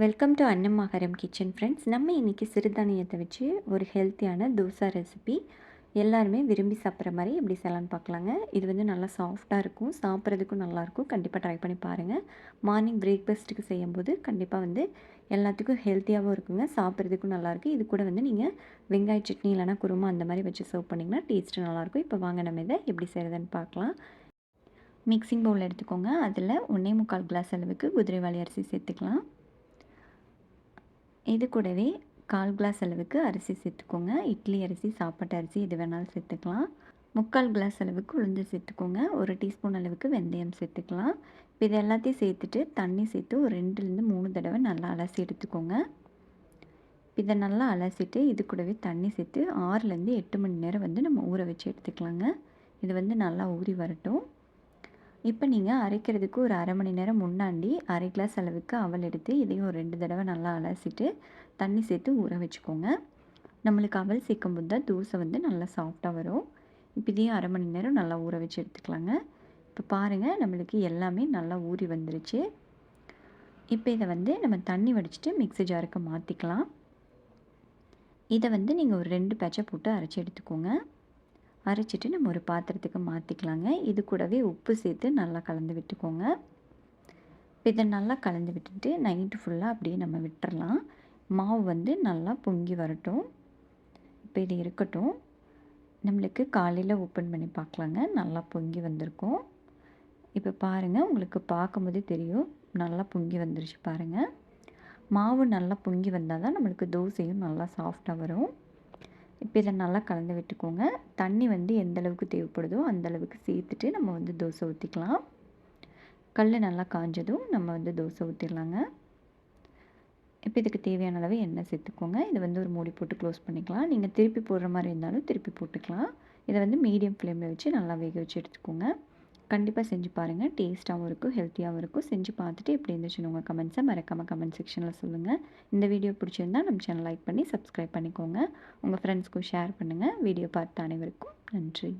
Welcome to Annamagaram kitchen friends நம்ம இன்றைக்கி சிறுதானியத்தை வச்சு ஒரு ஹெல்த்தியான தோசை ரெசிபி எல்லாருமே விரும்பி சாப்பிட்ற மாதிரி எப்படி செய்யலான்னு பார்க்கலாங்க. இது வந்து நல்லா சாஃப்டாக இருக்கும். சாப்பிட்றதுக்கும் நல்லாயிருக்கும் கண்டிப்பாக ட்ரை பண்ணி பாருங்கள் மார்னிங் பிரேக்ஃபாஸ்ட்டுக்கு செய்யும்போது கண்டிப்பாக வந்து எல்லாத்துக்கும் ஹெல்த்தியாகவும் இருக்குங்க. சாப்பிட்றதுக்கும் நல்லாயிருக்கு இது கூட வந்து நீங்கள் வெங்காய சட்னி இல்லைனா குருமா அந்த மாதிரி வச்சு சர்வ் பண்ணிங்கன்னா டேஸ்ட்டு நல்லாயிருக்கும் இப்போ வாங்க நம்ம இதை எப்படி செய்கிறதுன்னு பார்க்கலாம். மிக்சிங் பவுல் எடுத்துக்கோங்க. அதில் ஒன்றே முக்கால் கிளாஸ் அளவுக்கு குதிரைவாளி அரிசி சேர்த்துக்கலாம். இது கூடவே கால் கிளாஸ் அளவுக்கு அரிசி சேர்த்துக்கோங்க. இட்லி அரிசி சாப்பாட்டு அரிசி எது வேணாலும் சேர்த்துக்கலாம். முக்கால் கிளாஸ் அளவுக்கு உளுந்து சேர்த்துக்கோங்க. ஒரு டீஸ்பூன் அளவுக்கு வெந்தயம் சேர்த்துக்கலாம். இப்போ இது எல்லாத்தையும் சேர்த்துட்டு தண்ணி சேர்த்து ஒரு ரெண்டுலேருந்து மூணு தடவை நல்லா அலசி எடுத்துக்கோங்க. இதை நல்லா அலசிட்டு இது கூடவே தண்ணி சேர்த்து ஆறுலேருந்து எட்டு மணி நேரம் வந்து நம்ம ஊற வச்சு எடுத்துக்கலாங்க. இது வந்து நல்லா ஊறி வரட்டும். இப்போ நீங்கள் அரைக்கிறதுக்கு ஒரு அரை மணி நேரம் முன்னாடி அரை கிளாஸ் அளவுக்கு அவல் எடுத்து இதையும் ஒரு ரெண்டு தடவை நல்லா அலசிட்டு தண்ணி சேர்த்து ஊற வச்சுக்கோங்க. நம்மளுக்கு அவல் சேர்க்கும் போது தான் தோசை வந்து நல்லா சாஃப்டாக வரும். இப்போ இதையும் அரை மணி நேரம் நல்லா ஊற வச்சு எடுத்துக்கலாங்க. இப்போ பாருங்கள் நம்மளுக்கு எல்லாமே நல்லா ஊறி வந்துருச்சு. இப்போ இதை வந்து நம்ம தண்ணி வடிச்சிட்டு மிக்ஸி ஜாருக்கு மாற்றிக்கலாம் இதை வந்து நீங்கள் ஒரு ரெண்டு பேட்சை போட்டு அரைச்சி எடுத்துக்கோங்க. அரைச்சிட்டு நம்ம ஒரு பாத்திரத்துக்கு மாற்றிக்கலாங்க இது கூடவே உப்பு சேர்த்து நல்லா கலந்து விட்டுக்கோங்க. இப்போ இதை நல்லா கலந்து விட்டுட்டு நைட்டு ஃபுல்லாக அப்படியே நம்ம விட்டுறலாம். மாவு வந்து நல்லா பொங்கி வரட்டும். இப்போ இது இருக்கட்டும். நம்மளுக்கு காலையில் ஓப்பன் பண்ணி பார்க்கலாங்க நல்லா பொங்கி வந்திருக்கும். இப்போ பாருங்கள் உங்களுக்கு பார்க்கும்போதே தெரியும். நல்லா பொங்கி வந்துருச்சு பாருங்கள் மாவு நல்லா பொங்கி வந்தால் தான் நம்மளுக்கு தோசையும் நல்லா சாஃப்டாக வரும். இப்போ இதை நல்லா கலந்து விட்டுக்கோங்க. தண்ணி வந்து எந்த அளவுக்கு தேவைப்படுதோ அந்த அளவுக்கு சேர்த்துட்டு நம்ம வந்து தோசை ஊற்றிக்கலாம் கல் நல்லா காஞ்சதும் நம்ம வந்து தோசை ஊற்றிடலாங்க இப்போ இதுக்கு தேவையான அளவு எண்ணெய் சேர்த்துக்கோங்க. இதை வந்து ஒரு மூடி போட்டு க்ளோஸ் பண்ணிக்கலாம். நீங்கள் திருப்பி போடுற மாதிரி இருந்தாலும் திருப்பி போட்டுக்கலாம். இதை வந்து மீடியம் ஃப்ளேமில் வச்சு நல்லா வேக வச்சு எடுத்துக்கோங்க. கண்டிப்பாக செஞ்சு பாருங்கள் டேஸ்ட்டாகவும் இருக்கும் ஹெல்த்தியாகவும் இருக்கும். செஞ்சு பார்த்துட்டு எப்படி இருந்துச்சுன்னு உங்கள் கமெண்ட்ஸை மறக்காமல் கமெண்ட் செக்ஷனில் சொல்லுங்கள் இந்த வீடியோ பிடிச்சிருந்தால் நம்ம சேனல் லைக் பண்ணி சப்ஸ்கிரைப் பண்ணிக்கோங்க. உங்கள் ஃப்ரெண்ட்ஸ்க்கும் ஷேர் பண்ணுங்கள் வீடியோ பார்த்த அனைவருக்கும் நன்றி.